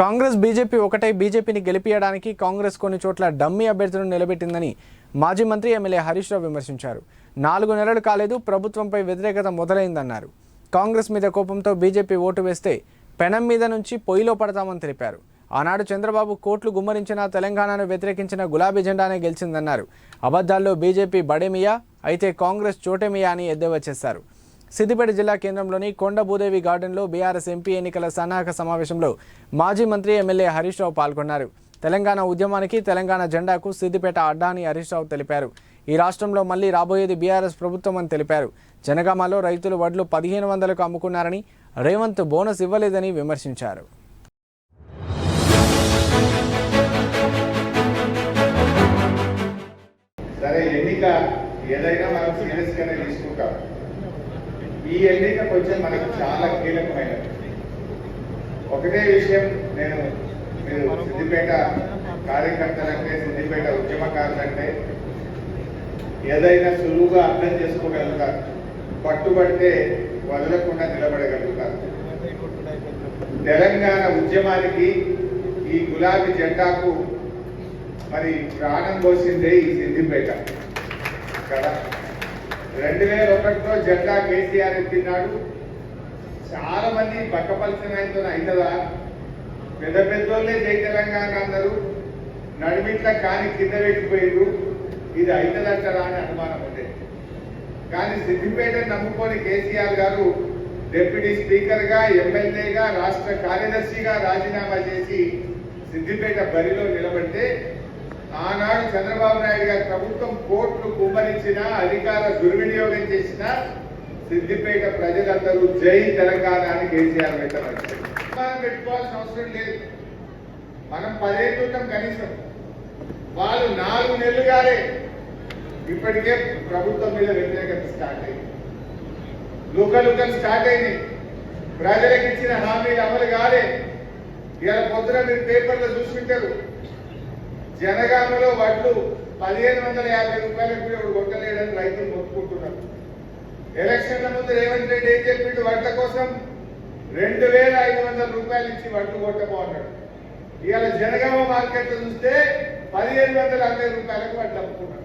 Congress BJP ఒకటై బీజేపీని గెలిపించడానికి కాంగ్రెస్ కొన్ని చోట్ల డమ్మీ అభ్యర్థులను నిలబెట్టిందని మాజీ మంత్రి ఎమ్మెల్యే హరీష్ రావు విమర్శించారు. నాలుగు నెలలు కాలేదు ప్రభుత్వంపై వ్యతిరేకత మొదలైందన్నారు. కాంగ్రెస్ మీద కోపంతో బీజేపీ ఓటు వేస్తే పెనం మీద నుంచి పొయ్యిలో పడతామని తెలిపారు. ఆనాడు చంద్రబాబు కోట్లు గుమ్మరించిన తెలంగాణను వ్యతిరేకించిన గులాబీ జెండానే గెలిచిందన్నారు. అబద్ధాల్లో బీజేపీ బడేమియా అయితే కాంగ్రెస్ చోటేమియా అని ఎద్దేవా చేశారు. సిద్దిపేట జిల్లా కేంద్రంలోని కొండ భూదేవి గార్డెన్లో బీఆర్ఎస్ ఎంపీ ఎన్నికల సన్నాహక సమావేశంలో మాజీ మంత్రి ఎమ్మెల్యే హరీష్ రావు పాల్గొన్నారు. తెలంగాణ ఉద్యమానికి తెలంగాణ జెండాకు సిద్దిపేట అడ్డా అని హరీష్ రావు తెలిపారు. ఈ రాష్ట్రంలో మళ్ళీ రాబోయేది బీఆర్ఎస్ ప్రభుత్వం అని తెలిపారు. జనగామలో రైతులు వడ్లు పదిహేను వందలకు అమ్ముకున్నారని రేవంత్ బోనస్ ఇవ్వలేదని విమర్శించారు. సరే ఎన్నిక ఏదైనా మనం సీరియస్గానే తీసుకుంటాం. ఈ ఎన్నిక కొంచెం మనకు చాలా కీలకమైనది ఒకటే విషయం నేను మీరు సిద్దిపేట కార్యకర్తలంటే సిద్దిపేట ఉద్యమకారులంటే ఏదైనా సులువుగా అర్థం చేసుకోగలుగుతారు. పట్టుబడితే వదలకుండా నిలబడగలుగుతారు. తెలంగాణ ఉద్యమానికి ఈ గులాబీ జెండాకు మరి ప్రాణం పోసిందే ఈ సిద్దిపేట. కదా? రెండు వేల ఒకటిలో జెండా కేసీఆర్ ఎత్తినాడు. చాలా మంది పక్కపలిసిన అయిందా పెద్ద పెద్దోళ్ళే జై తెలంగాణ అందరూ. నడిమిట్ల కాని కింద పెట్టిపోయిండ్రు. ఇది అవుతుందంటారా అని అనుమానం ఉండేది కానీ సిద్దిపేట నమ్ముకొని కేసీఆర్ గారు డిప్యూటీ స్పీకర్గా ఎమ్మెల్యేగా రాష్ట్ర కార్యదర్శిగా రాజీనామా చేసి సిద్దిపేట బరిలో నిలబడితే ఆనాడు చంద్రబాబు నాయుడు గారి ప్రభుత్వం కోట్లు కుమ్మరించిన అధికార దుర్వినియోగం చేసిన సిద్దిపేట ప్రజలందరూ జై తెలంగాణ అని కేసీఆర్ పెట్టుకోవాల్సిన అవసరం లేదు. మనం పదేళ్ళు కనీసం. వాళ్ళు నాలుగు నెలలుగానే ఇప్పటికే ప్రభుత్వం మీద వ్యతిరేకత స్టార్ట్ అయింది. లుకలుకలు స్టార్ట్ అయినాయి. ప్రజలకు ఇచ్చిన హామీలు అమలు కాలే. ఇవాళ పొద్దున మీరు పేపర్లో చూసుకుంటారు. జనగామలో వడ్లు పదిహేను వందల యాభై రూపాయలకు కూడా ఇప్పుడు కొట్టలేడని రైతులు మొత్తుకుంటున్నారు. ఎలక్షన్ల ముందు రేవంత్ రెడ్డి ఏం చెప్పిండు? వడ్ల కోసం రెండు వేల ఐదు వందల రూపాయలు ఇచ్చి వడ్లు కొట్టబోన్నాడు ఇవాళ జనగామ మార్కెట్ చూస్తే పదిహేను వందల అరవై రూపాయలకు వడ్లు అమ్ముకున్నాడు